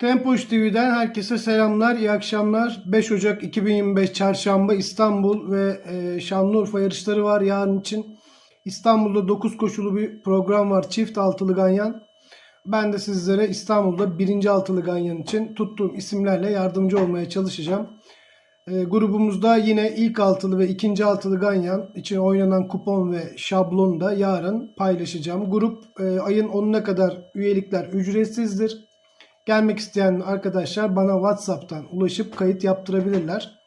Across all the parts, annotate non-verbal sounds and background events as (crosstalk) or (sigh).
Tempoş TV'den herkese selamlar, iyi akşamlar. 5 Ocak 2025 Çarşamba İstanbul ve e, Şanlıurfa yarışları var yarın için. İstanbul'da 9 koşulu bir program var. Çift altılı ganyan. Ben de sizlere İstanbul'da birinci altılı ganyan için tuttuğum isimlerle yardımcı olmaya çalışacağım. E, grubumuzda yine ilk altılı ve ikinci altılı ganyan için oynanan kupon ve şablonu da yarın paylaşacağım. Grup e, ayın 10'una kadar üyelikler ücretsizdir. Gelmek isteyen arkadaşlar bana WhatsApp'tan ulaşıp kayıt yaptırabilirler.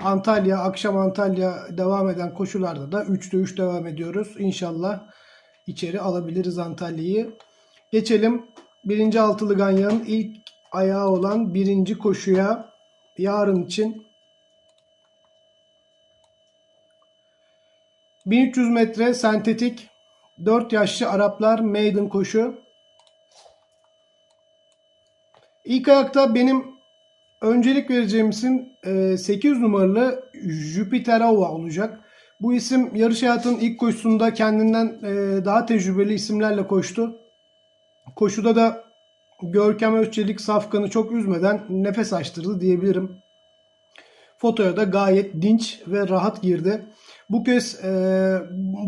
Antalya, akşam Antalya devam eden koşularda da 3'te 3 devam ediyoruz. İnşallah içeri alabiliriz Antalya'yı. Geçelim birinci altılı ganyanın ilk ayağı olan birinci koşuya yarın için 1300 metre sentetik 4 yaşlı Araplar maiden koşu. İlk ayakta benim öncelik vereceğim isim e, 8 numaralı Jupiterova olacak. Bu isim yarış hayatının ilk koşusunda kendinden e, daha tecrübeli isimlerle koştu. Koşuda da Görkem Özçelik Safkan'ı çok üzmeden nefes açtırdı diyebilirim. Fotoya da gayet dinç ve rahat girdi. Bu kez e,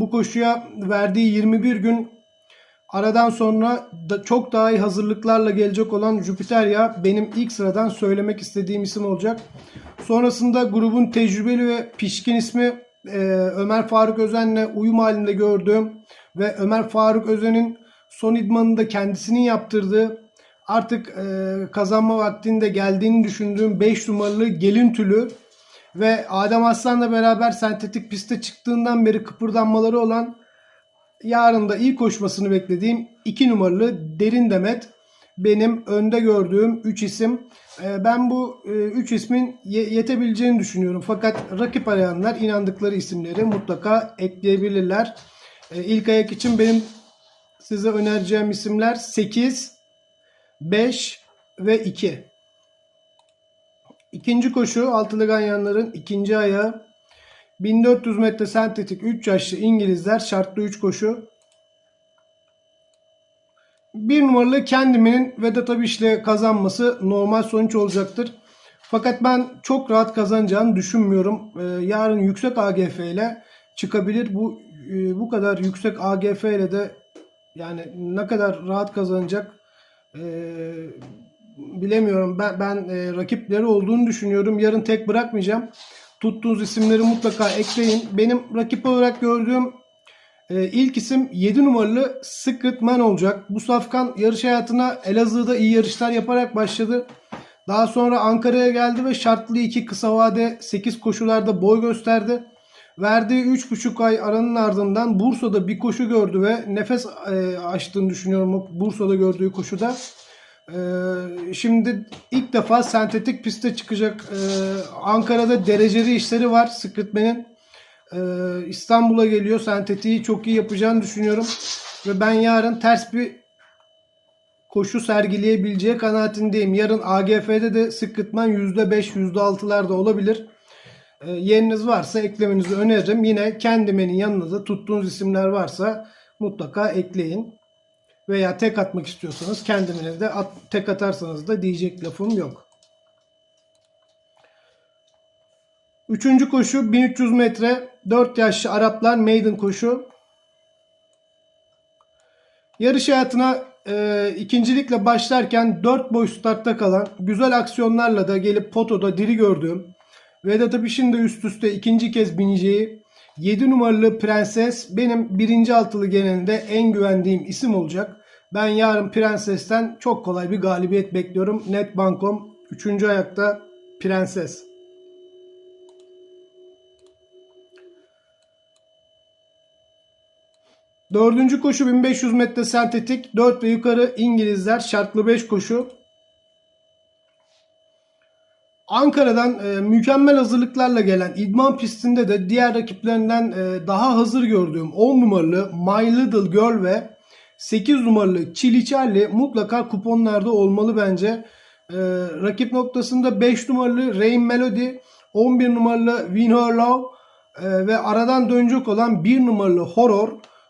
bu koşuya verdiği 21 gün Aradan sonra da çok daha iyi hazırlıklarla gelecek olan Jupiterya benim ilk sıradan söylemek istediğim isim olacak. Sonrasında grubun tecrübeli ve pişkin ismi e, Ömer Faruk Özen'le uyum halinde gördüğüm ve Ömer Faruk Özen'in son idmanında kendisinin yaptırdığı artık e, kazanma vaktinde geldiğini düşündüğüm 5 numaralı Gelin Tülü ve Adem Aslan'la beraber sentetik piste çıktığından beri kıpırdanmaları olan yarın da iyi koşmasını beklediğim 2 numaralı Derin Demet benim önde gördüğüm 3 isim. Ee, ben bu 3 ismin yetebileceğini düşünüyorum. Fakat rakip arayanlar inandıkları isimleri mutlaka ekleyebilirler. Ee, ilk ayak için benim size önereceğim isimler 8, 5 ve 2. İkinci koşu altılı ganyanların ikinci ayağı 1400 metre sentetik 3 yaşlı İngilizler şartlı 3 koşu. Bir numaralı kendiminin Vedat Abiş'le kazanması normal sonuç olacaktır. Fakat ben çok rahat kazanacağını düşünmüyorum. Ee, yarın yüksek AGF ile çıkabilir. Bu e, bu kadar yüksek AGF ile de yani ne kadar rahat kazanacak e, bilemiyorum. Ben, ben e, rakipleri olduğunu düşünüyorum. Yarın tek bırakmayacağım tuttuğunuz isimleri mutlaka ekleyin. Benim rakip olarak gördüğüm e, ilk isim 7 numaralı Secret Man olacak. Bu safkan yarış hayatına Elazığ'da iyi yarışlar yaparak başladı. Daha sonra Ankara'ya geldi ve şartlı 2 kısa vade 8 koşularda boy gösterdi. Verdiği 3,5 ay aranın ardından Bursa'da bir koşu gördü ve nefes e, açtığını düşünüyorum Bursa'da gördüğü koşuda. Ee, şimdi ilk defa sentetik piste çıkacak. Ee, Ankara'da dereceli işleri var Sıkıtmen'in. Ee, İstanbul'a geliyor. Sentetiği çok iyi yapacağını düşünüyorum. Ve ben yarın ters bir koşu sergileyebileceği kanaatindeyim. Yarın AGF'de de Sıkıtmen %5, %6'larda olabilir. Ee, yeriniz varsa eklemenizi öneririm. Yine kendimenin yanında da tuttuğunuz isimler varsa mutlaka ekleyin veya tek atmak istiyorsanız kendimine de at, tek atarsanız da diyecek lafım yok. Üçüncü koşu 1300 metre 4 yaşlı Araplar maiden koşu. Yarış hayatına e, ikincilikle başlarken 4 boy startta kalan güzel aksiyonlarla da gelip potoda diri gördüğüm Vedat Apiş'in de üst üste ikinci kez bineceği 7 numaralı Prenses benim birinci altılı genelinde en güvendiğim isim olacak. Ben yarın Prenses'ten çok kolay bir galibiyet bekliyorum. Net bankom 3. ayakta Prenses. Dördüncü koşu 1500 metre sentetik. 4 ve yukarı İngilizler şartlı 5 koşu. Ankara'dan e, mükemmel hazırlıklarla gelen idman pistinde de diğer rakiplerinden e, daha hazır gördüğüm 10 numaralı My Little Girl ve 8 numaralı Chili Charlie mutlaka kuponlarda olmalı bence. E, rakip noktasında 5 numaralı Rain Melody, 11 numaralı Win Her Love e, ve aradan dönecek olan 1 numaralı Horror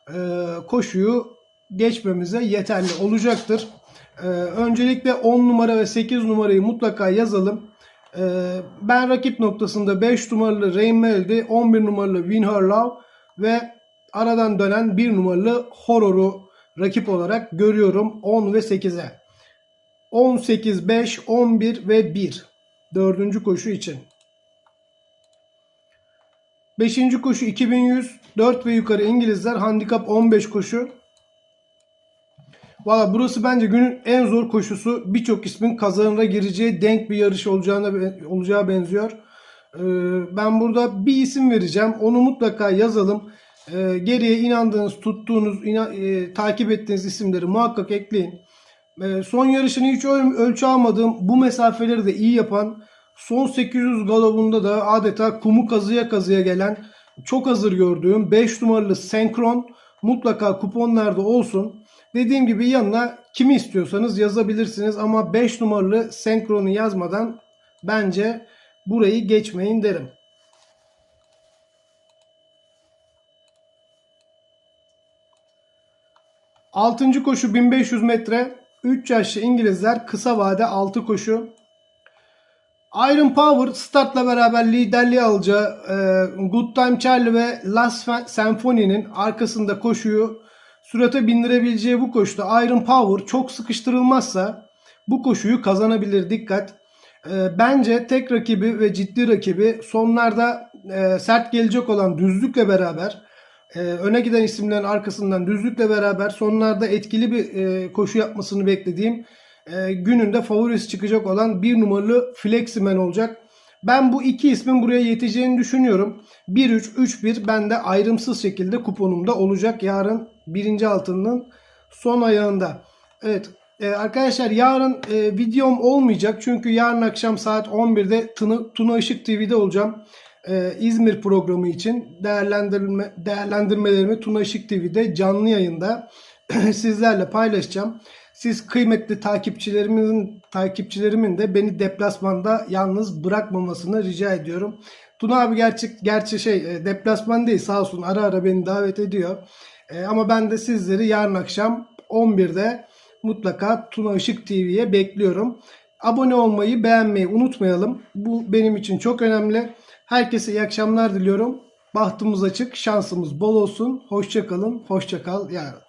e, koşuyu geçmemize yeterli olacaktır. Ee, öncelikle 10 numara ve 8 numarayı mutlaka yazalım. Ee, ben rakip noktasında 5 numaralı Rain Melody, 11 numaralı Win Her Love ve aradan dönen 1 numaralı Horror'u rakip olarak görüyorum 10 ve 8'e. 18, 5, 11 ve 1. Dördüncü koşu için. Beşinci koşu 2100. 4 ve yukarı İngilizler. Handikap 15 koşu. Valla burası bence günün en zor koşusu. Birçok ismin kazanına gireceği denk bir yarış olacağına olacağı benziyor. Ee, ben burada bir isim vereceğim. Onu mutlaka yazalım. Ee, geriye inandığınız, tuttuğunuz, e, takip ettiğiniz isimleri muhakkak ekleyin. Ee, son yarışını hiç öl- ölçü almadığım, bu mesafeleri de iyi yapan, son 800 galobunda da adeta kumu kazıya kazıya gelen, çok hazır gördüğüm 5 numaralı Senkron mutlaka kuponlarda olsun. Dediğim gibi yanına kimi istiyorsanız yazabilirsiniz ama 5 numaralı Senkron'u yazmadan bence burayı geçmeyin derim. Altıncı koşu 1500 metre. 3 yaşlı İngilizler kısa vade 6 koşu. Iron Power startla beraber liderliği alacağı e, Good Time Charlie ve Last Symphony'nin arkasında koşuyu sürate bindirebileceği bu koşuda Iron Power çok sıkıştırılmazsa bu koşuyu kazanabilir dikkat. E, bence tek rakibi ve ciddi rakibi sonlarda e, sert gelecek olan düzlükle beraber e, öne giden isimlerin arkasından düzlükle beraber sonlarda etkili bir e, koşu yapmasını beklediğim e, gününde favorisi çıkacak olan bir numaralı Fleximan olacak. Ben bu iki ismin buraya yeteceğini düşünüyorum. 1-3, 3-1 bende ayrımsız şekilde kuponumda olacak yarın birinci altının son ayağında. Evet e, arkadaşlar yarın e, videom olmayacak çünkü yarın akşam saat 11'de Tuna, Tuna Işık TV'de olacağım. E, İzmir programı için değerlendirme, değerlendirmelerimi Tuna Işık TV'de canlı yayında (clears throat) sizlerle paylaşacağım. Siz kıymetli takipçilerimin takipçilerimin de beni deplasmanda yalnız bırakmamasını rica ediyorum. Tuna abi gerçek gerçi şey e, deplasman değil sağ olsun ara ara beni davet ediyor. E, ama ben de sizleri yarın akşam 11'de mutlaka Tuna Işık TV'ye bekliyorum. Abone olmayı, beğenmeyi unutmayalım. Bu benim için çok önemli. Herkese iyi akşamlar diliyorum. Bahtımız açık, şansımız bol olsun. Hoşça kalın, hoşça kal yarın.